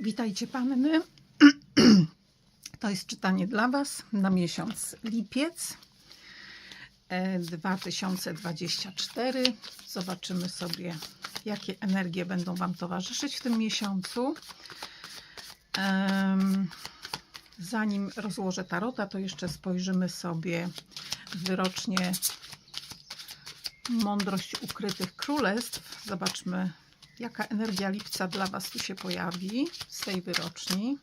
Witajcie panny. To jest czytanie dla Was na miesiąc lipiec e, 2024. Zobaczymy sobie, jakie energie będą Wam towarzyszyć w tym miesiącu. Zanim rozłożę tarota, to jeszcze spojrzymy sobie wyrocznie Mądrość ukrytych królestw. Zobaczmy, jaka energia lipca dla Was tu się pojawi z tej wyroczni.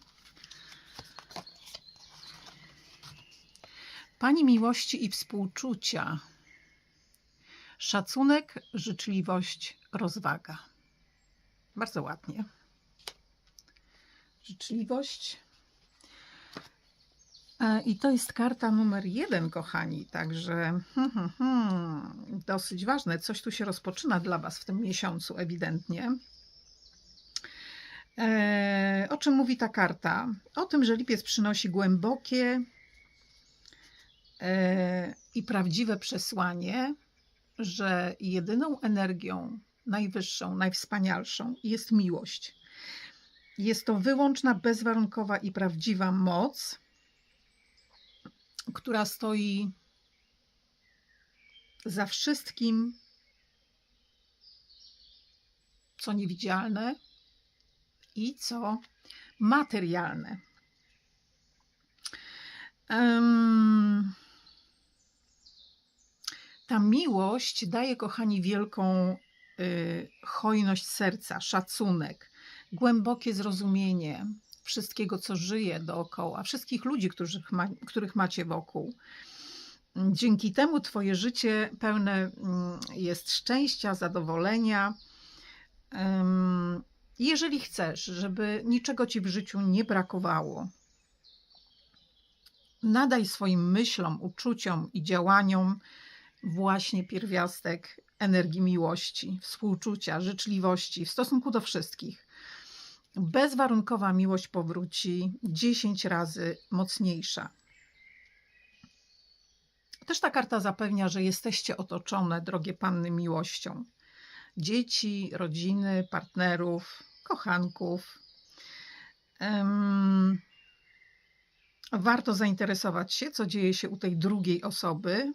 Pani miłości i współczucia. Szacunek, życzliwość, rozwaga. Bardzo ładnie. Życzliwość. E, I to jest karta numer jeden, kochani. Także hmm, hmm, hmm, dosyć ważne. Coś tu się rozpoczyna dla Was w tym miesiącu, ewidentnie. E, o czym mówi ta karta? O tym, że lipiec przynosi głębokie e, i prawdziwe przesłanie, że jedyną energią najwyższą, najwspanialszą jest miłość. Jest to wyłączna, bezwarunkowa i prawdziwa moc, która stoi za wszystkim, co niewidzialne i co materialne. Ta miłość daje, kochani, wielką y, hojność serca, szacunek, głębokie zrozumienie wszystkiego, co żyje dookoła, wszystkich ludzi, których, ma, których macie wokół. Dzięki temu Twoje życie pełne mm, jest szczęścia, zadowolenia. Jeżeli chcesz, żeby niczego Ci w życiu nie brakowało, nadaj swoim myślom, uczuciom i działaniom właśnie pierwiastek energii miłości, współczucia, życzliwości w stosunku do wszystkich. Bezwarunkowa miłość powróci 10 razy mocniejsza. Też ta karta zapewnia, że jesteście otoczone, drogie panny, miłością. Dzieci, rodziny, partnerów, kochanków. Em, warto zainteresować się, co dzieje się u tej drugiej osoby,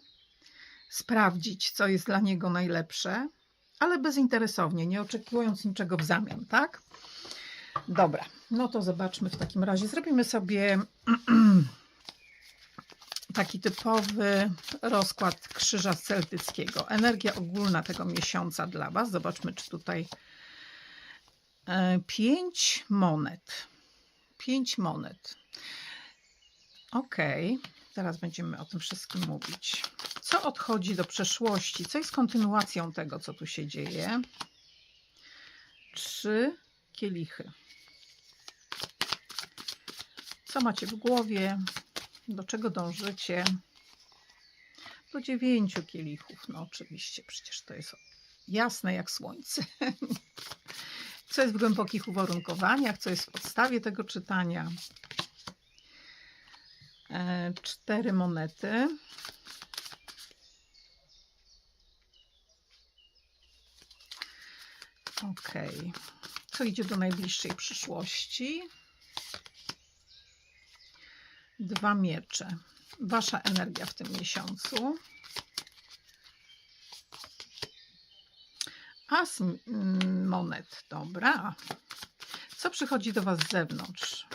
sprawdzić, co jest dla niego najlepsze, ale bezinteresownie, nie oczekując niczego w zamian, tak? Dobra, no to zobaczmy w takim razie. Zrobimy sobie taki typowy rozkład krzyża celtyckiego. Energia ogólna tego miesiąca dla Was. Zobaczmy, czy tutaj e, pięć monet. Pięć monet. Ok, teraz będziemy o tym wszystkim mówić. Co odchodzi do przeszłości? Co jest kontynuacją tego, co tu się dzieje? Trzy kielichy. Co macie w głowie? Do czego dążycie? Do dziewięciu kielichów. No oczywiście, przecież to jest jasne jak słońce. Co jest w głębokich uwarunkowaniach, co jest w podstawie tego czytania? E, Cztery monety. Ok. Co idzie do najbliższej przyszłości? Dwa miecze. Wasza energia w tym miesiącu. As monet. Dobra. Co przychodzi do Was z zewnątrz?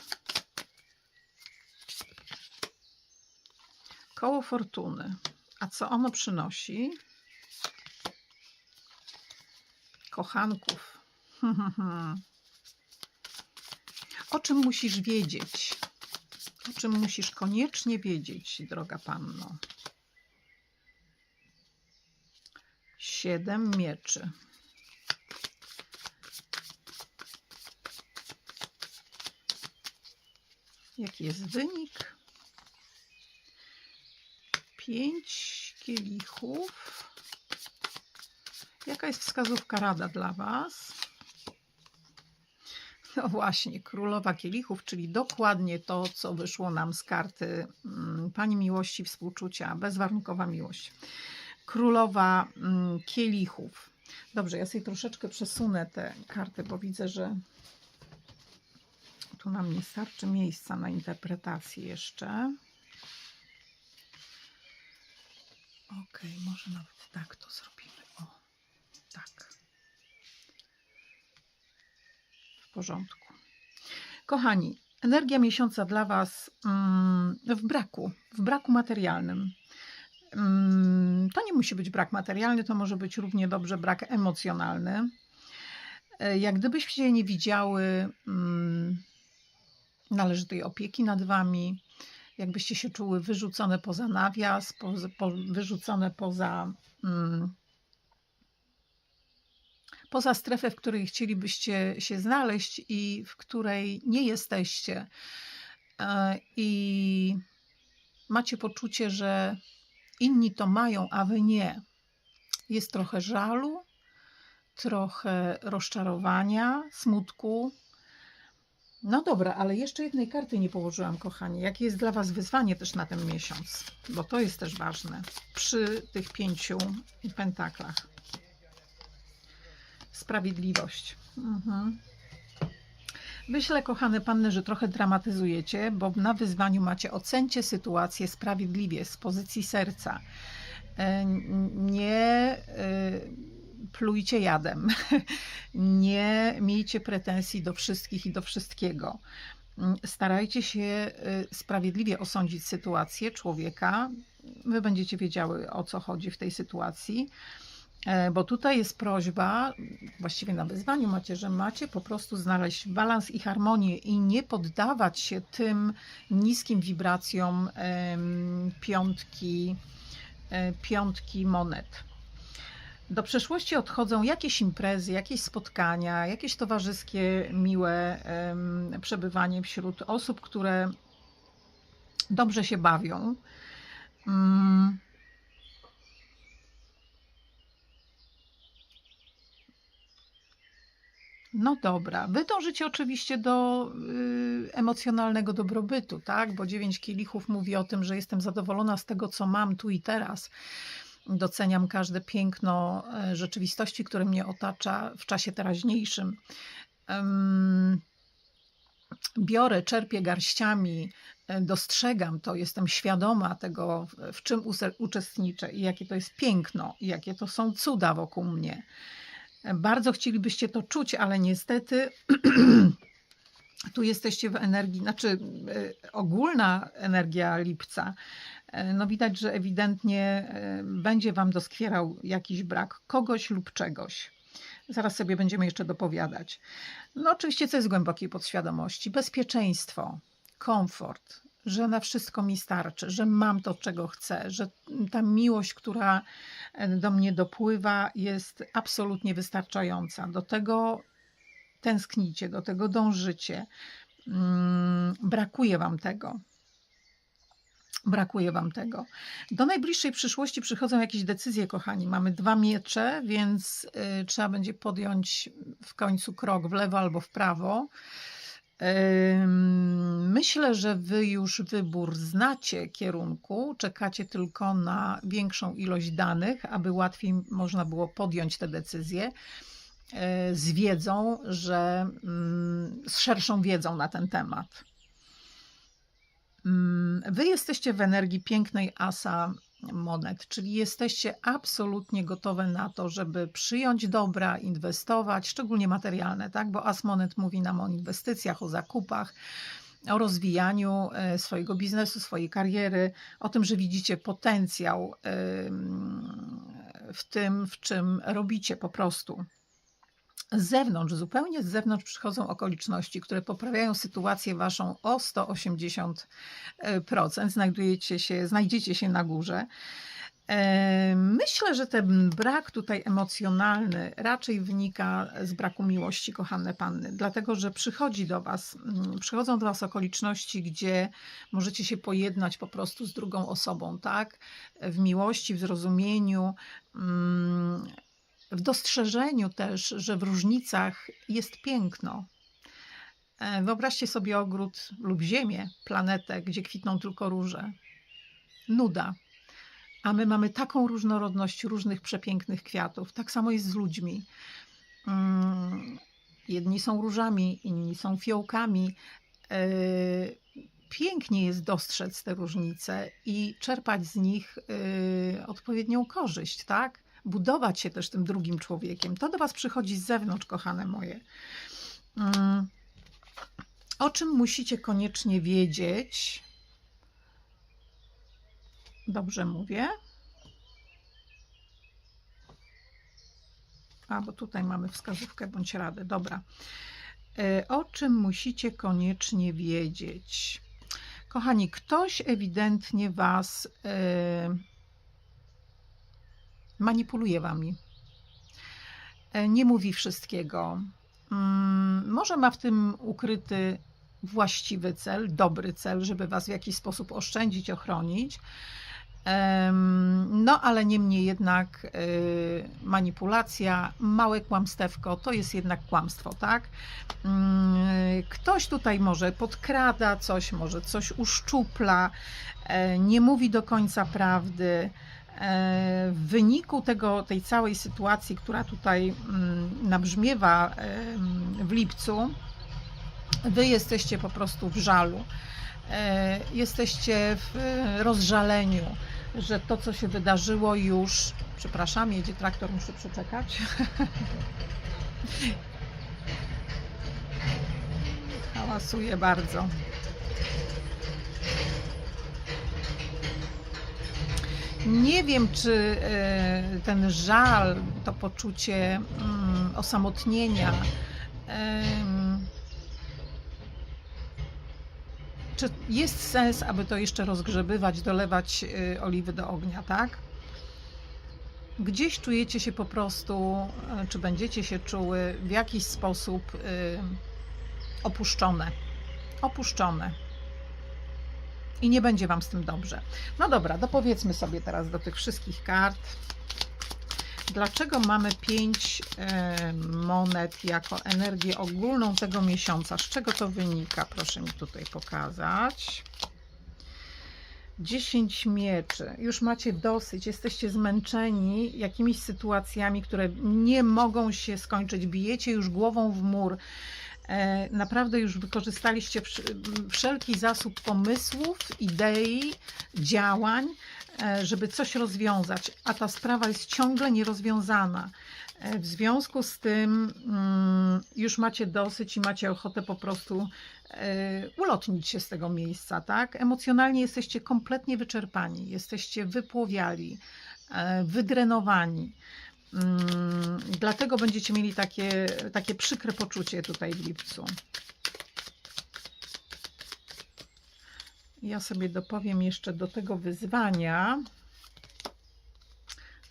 Koło fortuny. A co ono przynosi? Kochanków. O czym musisz wiedzieć? O czym musisz koniecznie wiedzieć, droga panno? Siedem mieczy. Jaki jest wynik? Pięć kielichów. Jaka jest wskazówka rada dla Was? No właśnie, królowa kielichów, czyli dokładnie to, co wyszło nam z karty mm, Pani Miłości Współczucia, bezwarunkowa miłość. Królowa mm, kielichów. Dobrze, ja sobie troszeczkę przesunę te karty, bo widzę, że Tu nam nie starczy miejsca na interpretację jeszcze. Ok, może nawet tak to zrobimy. O, tak. W porządku. Kochani, energia miesiąca dla Was mm, w braku, w braku materialnym. Mm, to nie musi być brak materialny, to może być równie dobrze brak emocjonalny. E, Jak gdybyście nie widziały mm, należytej opieki nad Wami, jakbyście się czuły wyrzucone poza nawias, poza, po, wyrzucone poza, mm, poza strefę, w której chcielibyście się znaleźć i w której nie jesteście. E, I macie poczucie, że inni to mają, a wy nie. Jest trochę żalu, trochę rozczarowania, smutku. No dobra, ale jeszcze jednej karty nie położyłam, kochani. Jakie jest dla Was wyzwanie też na ten miesiąc? Bo to jest też ważne przy tych pięciu pentaklach. Sprawiedliwość. Mhm. Myślę, kochane panny, że trochę dramatyzujecie, bo na wyzwaniu macie ocencie sytuację sprawiedliwie, z pozycji serca. E, Nie e, plujcie jadem. Nie miejcie pretensji do wszystkich i do wszystkiego. Starajcie się e, sprawiedliwie osądzić sytuację człowieka. Wy będziecie wiedziały, o co chodzi w tej sytuacji. E, Bo tutaj jest prośba, właściwie na wyzwaniu macie, że macie po prostu znaleźć balans i harmonię i nie poddawać się tym niskim wibracjom piątki, e, piątki monet. Do przeszłości odchodzą jakieś imprezy, jakieś spotkania, jakieś towarzyskie, miłe przebywanie wśród osób, które dobrze się bawią. Mm. No dobra, wy dążycie oczywiście do y, emocjonalnego dobrobytu, tak? Bo dziewięć kielichów mówi o tym, że jestem zadowolona z tego, co mam tu i teraz. Doceniam każde piękno e, rzeczywistości, które mnie otacza w czasie teraźniejszym. Em, biorę, czerpię garściami, e, dostrzegam to, jestem świadoma tego, w- czym uczestniczę i jakie to jest piękno, i jakie to są cuda wokół mnie. Bardzo chcielibyście to czuć, ale niestety tu jesteście w energii, znaczy e, ogólna energia lipca. e, No widać, że ewidentnie e, będzie Wam doskwierał jakiś brak kogoś lub czegoś. Zaraz sobie będziemy jeszcze dopowiadać. No oczywiście, co jest głębokiej podświadomości? Bezpieczeństwo, komfort, że na wszystko mi starczy, że mam to, czego chcę, że ta miłość, która e, do mnie dopływa, jest absolutnie wystarczająca. Do tego tęsknicie, do tego dążycie. Mm, Brakuje Wam tego. Brakuje Wam tego. Do najbliższej przyszłości przychodzą jakieś decyzje, kochani. Mamy dwa miecze, więc y, trzeba będzie podjąć w końcu krok w lewo albo w prawo. Myślę, że Wy już wybór znacie kierunku, czekacie tylko na większą ilość danych, aby łatwiej można było podjąć te decyzje e, z wiedzą, że mm, z szerszą wiedzą na ten temat. Mm, Wy jesteście w energii pięknej asa monet, czyli jesteście absolutnie gotowe na to, żeby przyjąć dobra, inwestować, szczególnie materialne, tak? Bo as monet mówi nam o inwestycjach, o zakupach, o rozwijaniu e, swojego biznesu, swojej kariery, o tym, że widzicie potencjał w tym, w czym robicie po prostu. Z zewnątrz, zupełnie z zewnątrz przychodzą okoliczności, które poprawiają sytuację waszą o 180%. Znajdujecie się, znajdziecie się na górze. E, Myślę, że ten brak tutaj emocjonalny raczej wynika z braku miłości, kochane panny, dlatego że przychodzi do Was, mm, przychodzą do Was okoliczności, gdzie możecie się pojednać po prostu z drugą osobą, tak? W miłości, w zrozumieniu, mm, w dostrzeżeniu też, że w różnicach jest piękno. E, Wyobraźcie sobie ogród lub ziemię, planetę, gdzie kwitną tylko róże. Nuda. A my mamy taką różnorodność różnych przepięknych kwiatów. Tak samo jest z ludźmi. Mm, Jedni są różami, inni są fiołkami. pięknie jest dostrzec te różnice i czerpać z nich y, odpowiednią korzyść, tak? Budować się też tym drugim człowiekiem. To do Was przychodzi z zewnątrz, kochane moje. Mm. O czym musicie koniecznie wiedzieć? Dobrze mówię. A, bo tutaj mamy wskazówkę bądź radę. Dobra. Y, o czym musicie koniecznie wiedzieć? Kochani, ktoś ewidentnie Was e, manipuluje Wami. E, nie mówi wszystkiego. Mm, może ma w tym ukryty właściwy cel, dobry cel, żeby Was w jakiś sposób oszczędzić, ochronić no, ale niemniej jednak y, manipulacja, małe kłamstewko to jest jednak kłamstwo, tak? Mm, ktoś tutaj może podkrada coś, może coś uszczupla, e, nie mówi do końca prawdy. E, w wyniku tego, tej całej sytuacji, która tutaj mm, nabrzmiewa w lipcu, wy jesteście po prostu w żalu. E, jesteście w rozżaleniu że to, co się wydarzyło już, przepraszam, jedzie traktor, muszę przeczekać. Hałasuje bardzo. Nie wiem, czy e, ten żal, to poczucie mm, osamotnienia, czy jest sens, aby to jeszcze rozgrzebywać, dolewać y, oliwy do ognia, tak? Gdzieś czujecie się po prostu, y, czy będziecie się czuły w jakiś sposób opuszczone. Opuszczone. I nie będzie Wam z tym dobrze. No dobra, dopowiedzmy sobie teraz do tych wszystkich kart. Dlaczego mamy 5 e, monet jako energię ogólną tego miesiąca? Z czego to wynika? Proszę mi tutaj pokazać. 10 mieczy. Już macie dosyć, jesteście zmęczeni jakimiś sytuacjami, które nie mogą się skończyć. Bijecie już głową w mur. E, naprawdę już wykorzystaliście wszelki zasób pomysłów, idei, działań, e, żeby coś rozwiązać, a ta sprawa jest ciągle nierozwiązana. E, w związku z tym mm, już macie dosyć i macie ochotę po prostu ulotnić się z tego miejsca, tak? Emocjonalnie jesteście kompletnie wyczerpani, jesteście wypłowiali, wydrenowani. Mm, dlatego będziecie mieli takie, takie przykre poczucie tutaj w lipcu. Ja sobie dopowiem jeszcze do tego wyzwania.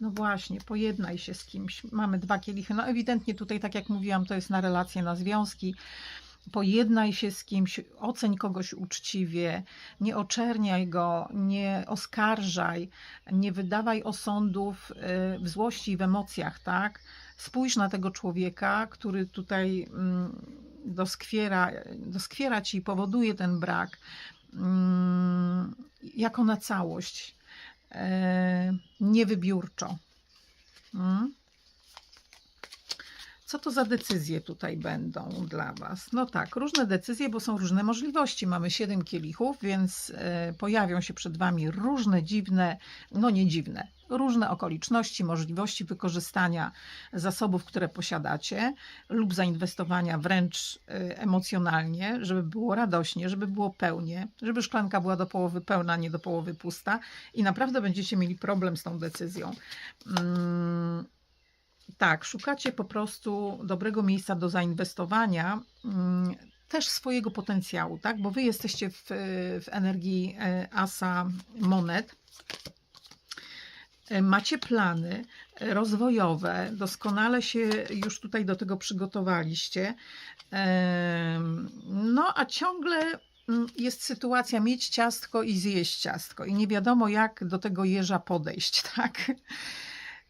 No właśnie, pojednaj się z kimś. Mamy dwa kielichy. No ewidentnie tutaj, tak jak mówiłam, to jest na relacje, na związki pojednaj się z kimś, oceń kogoś uczciwie, nie oczerniaj go, nie oskarżaj, nie wydawaj osądów y, w złości i w emocjach, tak? Spójrz na tego człowieka, który tutaj mm, doskwiera, doskwiera ci i powoduje ten brak, mm, jako na całość, e, niewybiórczo. Mm? Co to za decyzje tutaj będą dla Was? No tak, różne decyzje, bo są różne możliwości. Mamy siedem kielichów, więc e, pojawią się przed Wami różne dziwne, no nie dziwne, różne okoliczności, możliwości wykorzystania zasobów, które posiadacie, lub zainwestowania wręcz e, emocjonalnie, żeby było radośnie, żeby było pełnie, żeby szklanka była do połowy pełna, nie do połowy pusta i naprawdę będziecie mieli problem z tą decyzją. Hmm tak, szukacie po prostu dobrego miejsca do zainwestowania, mm, też swojego potencjału, tak? Bo wy jesteście w, w energii e, asa monet. E, macie plany rozwojowe, doskonale się już tutaj do tego przygotowaliście. No, a ciągle mm, jest sytuacja mieć ciastko i zjeść ciastko i nie wiadomo jak do tego jeża podejść, tak?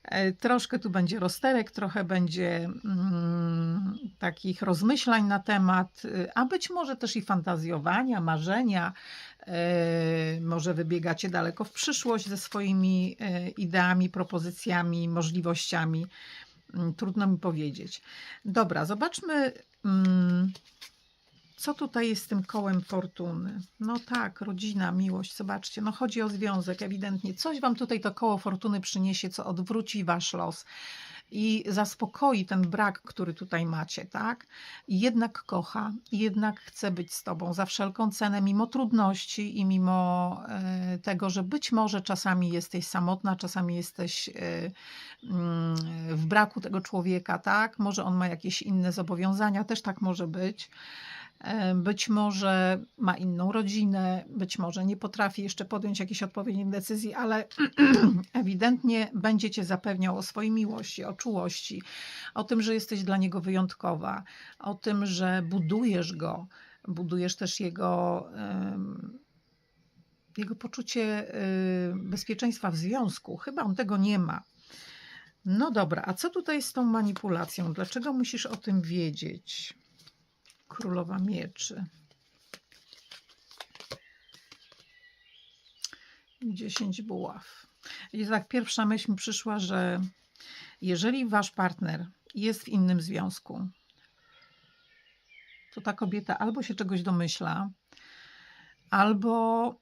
E, troszkę tu będzie rozterek, trochę będzie mm, takich rozmyślań na temat, y, a być może też i fantazjowania, marzenia. E, może wybiegacie daleko w przyszłość ze swoimi e, ideami, propozycjami, możliwościami. Mm, trudno mi powiedzieć. Dobra, zobaczmy, mm, Co tutaj jest z tym kołem fortuny? No tak, rodzina, miłość, zobaczcie, no chodzi o związek ewidentnie. Coś wam tutaj to koło fortuny przyniesie, co odwróci wasz los i zaspokoi ten brak, który tutaj macie, tak? Jednak kocha, jednak chce być z tobą za wszelką cenę, mimo trudności i mimo e, tego, że być może czasami jesteś samotna, czasami jesteś e, mm, w braku tego człowieka, tak? Może on ma jakieś inne zobowiązania, też tak może być. E, Być może ma inną rodzinę, być może nie potrafi jeszcze podjąć jakiejś odpowiedniej decyzji, ale ewidentnie będzie cię zapewniał o swojej miłości, o czułości, o tym, że jesteś dla niego wyjątkowa, o tym, że budujesz go, budujesz też jego, em, jego poczucie y, bezpieczeństwa w związku. Chyba on tego nie ma. No dobra, a co tutaj z tą manipulacją? Dlaczego musisz o tym wiedzieć? Królowa Mieczy. 10 buław. I tak pierwsza myśl mi przyszła, że jeżeli wasz partner jest w innym związku, to ta kobieta albo się czegoś domyśla, albo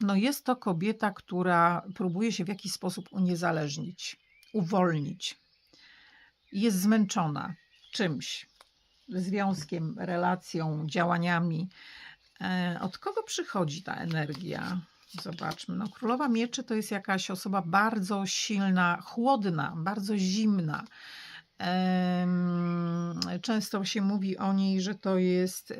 no jest to kobieta, która próbuje się w jakiś sposób uniezależnić, uwolnić. Jest zmęczona czymś, związkiem, relacją, działaniami. E, Od kogo przychodzi ta energia? Zobaczmy. No, Królowa Mieczy to jest jakaś osoba bardzo silna, chłodna, bardzo zimna. Często się mówi o niej, że to jest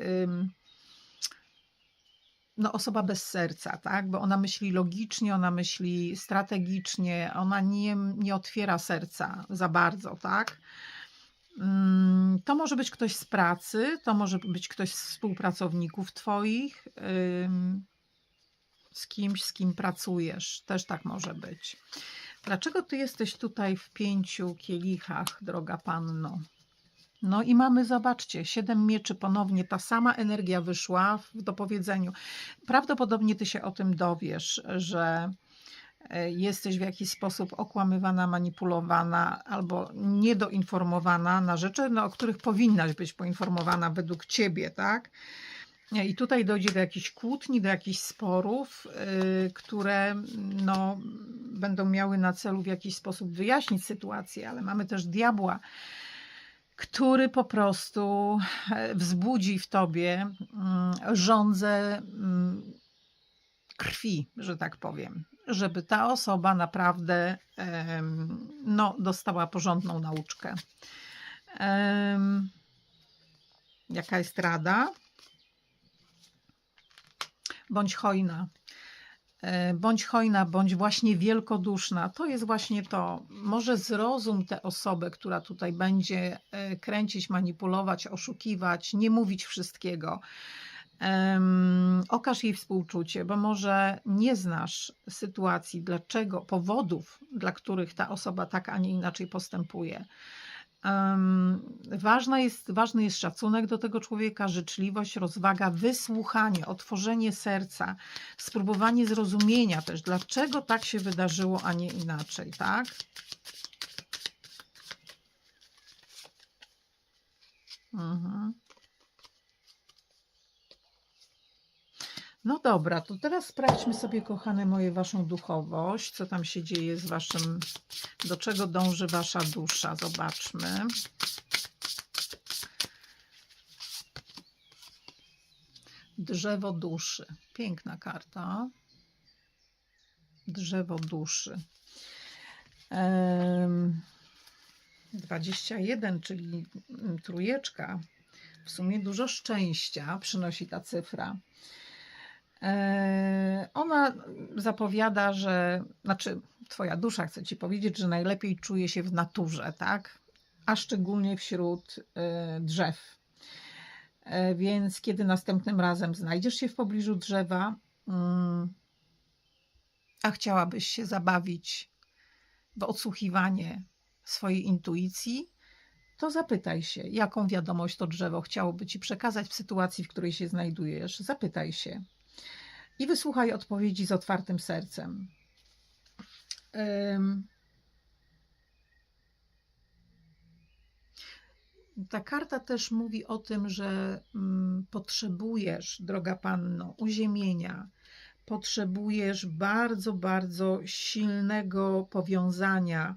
no, osoba bez serca, tak? Bo ona myśli logicznie, ona myśli strategicznie, ona nie, nie otwiera serca za bardzo, tak? Mm, To może być ktoś z pracy, to może być ktoś z współpracowników Twoich, z kimś, z kim pracujesz. Też tak może być. Dlaczego Ty jesteś tutaj w pięciu kielichach, droga panno? No i mamy, zobaczcie, siedem mieczy ponownie, ta sama energia wyszła w dopowiedzeniu. Prawdopodobnie Ty się o tym dowiesz, że e, jesteś w jakiś sposób okłamywana, manipulowana albo niedoinformowana na rzeczy, no, o których powinnaś być poinformowana według Ciebie, tak? I tutaj dojdzie do jakichś kłótni, do jakichś sporów, yy, które no, będą miały na celu w jakiś sposób wyjaśnić sytuację, ale mamy też diabła, który po prostu e, wzbudzi w tobie mm, żądzę mm, krwi, że tak powiem, żeby ta osoba naprawdę no, dostała porządną nauczkę. Jaka jest rada? Bądź hojna. E, Bądź hojna, bądź właśnie wielkoduszna. To jest właśnie to. Może zrozum tę osobę, która tutaj będzie e, kręcić, manipulować, oszukiwać, nie mówić wszystkiego. Em, okaż jej współczucie, bo może nie znasz sytuacji, dlaczego, powodów, dla których ta osoba tak, a nie inaczej postępuje. Em, ważna jest, ważny jest szacunek do tego człowieka, życzliwość, rozwaga, wysłuchanie, otworzenie serca, spróbowanie zrozumienia też, dlaczego tak się wydarzyło, a nie inaczej, tak? Mhm. No dobra, to teraz sprawdźmy sobie, kochane moje, waszą duchowość, co tam się dzieje z waszym, do czego dąży wasza dusza. Zobaczmy. Drzewo duszy. Piękna karta. Drzewo duszy. Em, 21, czyli trójeczka. W sumie dużo szczęścia przynosi ta cyfra. E, Ona zapowiada, że, znaczy, Twoja dusza chce Ci powiedzieć, że najlepiej czuje się w naturze, tak? A szczególnie wśród e, drzew. E, Więc kiedy następnym razem znajdziesz się w pobliżu drzewa, mm, a chciałabyś się zabawić w odsłuchiwanie swojej intuicji, to zapytaj się, jaką wiadomość to drzewo chciałoby Ci przekazać w sytuacji, w której się znajdujesz. Zapytaj się i wysłuchaj odpowiedzi z otwartym sercem. Ta karta też mówi o tym, że mm, potrzebujesz, droga panno, uziemienia. Potrzebujesz bardzo, bardzo silnego powiązania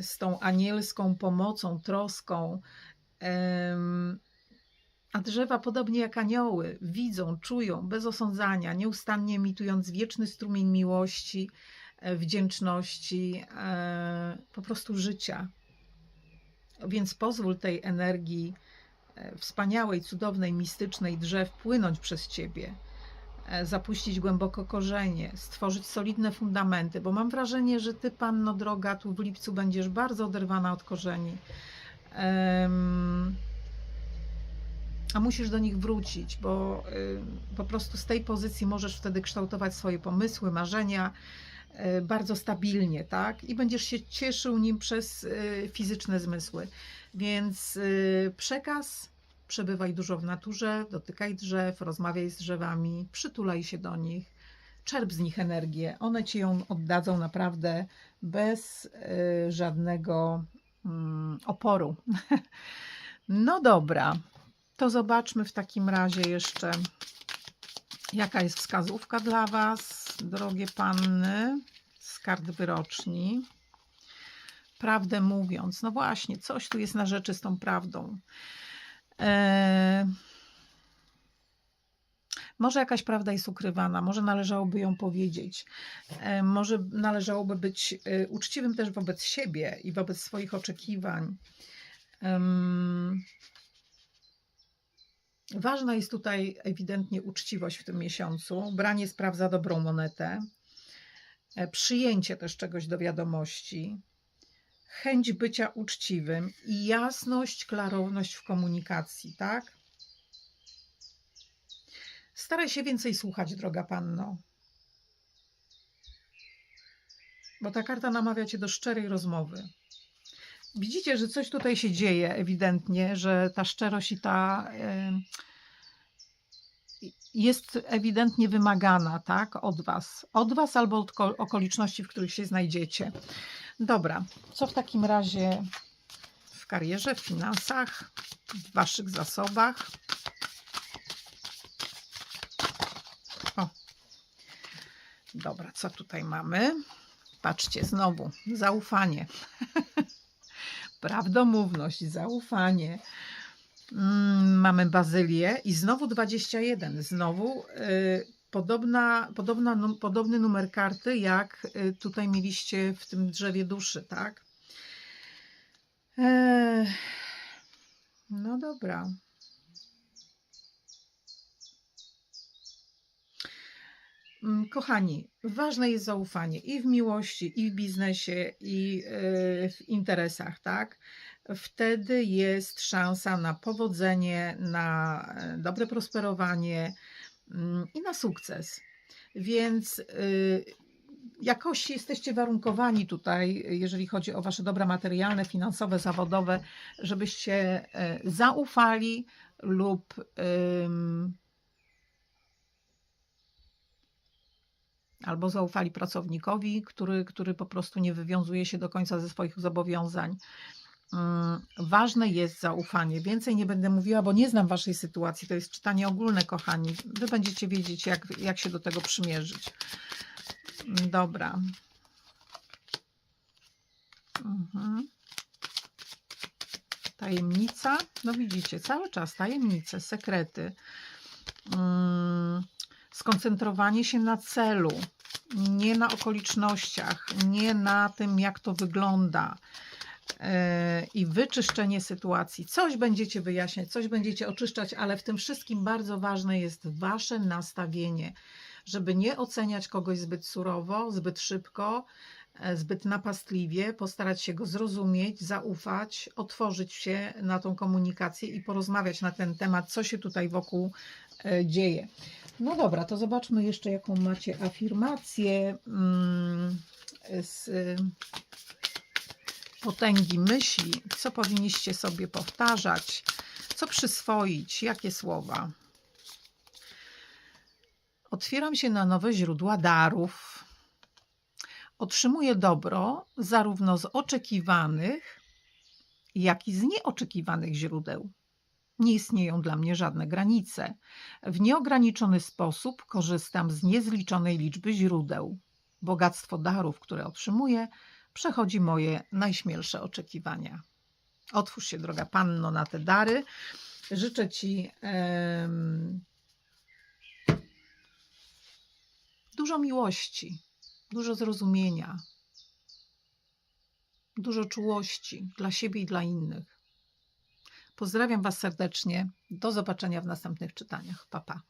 z tą anielską pomocą, troską. A drzewa, podobnie jak anioły, widzą, czują bez osądzania, nieustannie emitując wieczny strumień miłości, e, wdzięczności, e, po prostu życia. Więc pozwól tej energii e, wspaniałej, cudownej, mistycznej drzew płynąć przez ciebie, zapuścić głęboko korzenie, stworzyć solidne fundamenty, bo mam wrażenie, że ty, panno droga, tu w lipcu będziesz bardzo oderwana od korzeni. Em, a musisz do nich wrócić, bo y, po prostu z tej pozycji możesz wtedy kształtować swoje pomysły, marzenia y, bardzo stabilnie, tak? I będziesz się cieszył nim przez y, fizyczne zmysły. Więc przekaz, przebywaj dużo w naturze, dotykaj drzew, rozmawiaj z drzewami, przytulaj się do nich, czerp z nich energię. One ci ją oddadzą naprawdę bez żadnego mm, oporu. No dobra, to zobaczmy w takim razie jeszcze, jaka jest wskazówka dla Was, drogie panny, z kart wyroczni. Prawdę mówiąc, no właśnie, coś tu jest na rzeczy z tą prawdą. Eee, może jakaś prawda jest ukrywana, może należałoby ją powiedzieć, e, może należałoby być e, uczciwym też wobec siebie i wobec swoich oczekiwań. Em, Ważna jest tutaj ewidentnie uczciwość w tym miesiącu, branie spraw za dobrą monetę, e, przyjęcie też czegoś do wiadomości, chęć bycia uczciwym i jasność, klarowność w komunikacji, tak? Staraj się więcej słuchać, droga panno. Bo ta karta namawia cię do szczerej rozmowy. Widzicie, że coś tutaj się dzieje ewidentnie, że ta szczerość i ta jest ewidentnie wymagana, tak, od was. Od was albo od ko- okoliczności, w których się znajdziecie. Dobra, co w takim razie w karierze, w finansach, w waszych zasobach? O. Dobra, co tutaj mamy? Patrzcie, znowu zaufanie. Prawdomówność, zaufanie. Mm, mamy bazylię i znowu 21. Znowu y, podobna, podobna, podobny numer karty, jak y, tutaj mieliście w tym drzewie duszy, tak? Ech, no dobra. Kochani, ważne jest zaufanie i w miłości, i w biznesie, i y, w interesach, tak? Wtedy jest szansa na powodzenie, na e, dobre prosperowanie mm, i na sukces. Więc y, jakoś jesteście warunkowani tutaj, jeżeli chodzi o Wasze dobra materialne, finansowe, zawodowe, żebyście e, zaufali lub ym, albo zaufali pracownikowi, który, który po prostu nie wywiązuje się do końca ze swoich zobowiązań. Mm, Ważne jest zaufanie. Więcej nie będę mówiła, bo nie znam Waszej sytuacji. To jest czytanie ogólne, kochani. Wy będziecie wiedzieć, jak, jak się do tego przymierzyć. Mm, Dobra. Mhm. Tajemnica. No widzicie, cały czas tajemnice, sekrety. Mm, Skoncentrowanie się na celu, nie na okolicznościach, nie na tym, jak to wygląda e, i wyczyszczenie sytuacji. Coś będziecie wyjaśniać, coś będziecie oczyszczać, ale w tym wszystkim bardzo ważne jest wasze nastawienie, żeby nie oceniać kogoś zbyt surowo, zbyt szybko, e, zbyt napastliwie, postarać się go zrozumieć, zaufać, otworzyć się na tą komunikację i porozmawiać na ten temat, co się tutaj wokół dzieje. No dobra, to zobaczmy jeszcze, jaką macie afirmację mm, z y, potęgi myśli. Co powinniście sobie powtarzać, co przyswoić, jakie słowa. Otwieram się na nowe źródła darów. Otrzymuję dobro zarówno z oczekiwanych, jak i z nieoczekiwanych źródeł. Nie istnieją dla mnie żadne granice. W nieograniczony sposób korzystam z niezliczonej liczby źródeł. Bogactwo darów, które otrzymuję, przechodzi moje najśmielsze oczekiwania. Otwórz się, droga panno, na te dary. Życzę ci em, dużo miłości, dużo zrozumienia, dużo czułości dla siebie i dla innych. Pozdrawiam Was serdecznie. Do zobaczenia w następnych czytaniach. Pa, pa.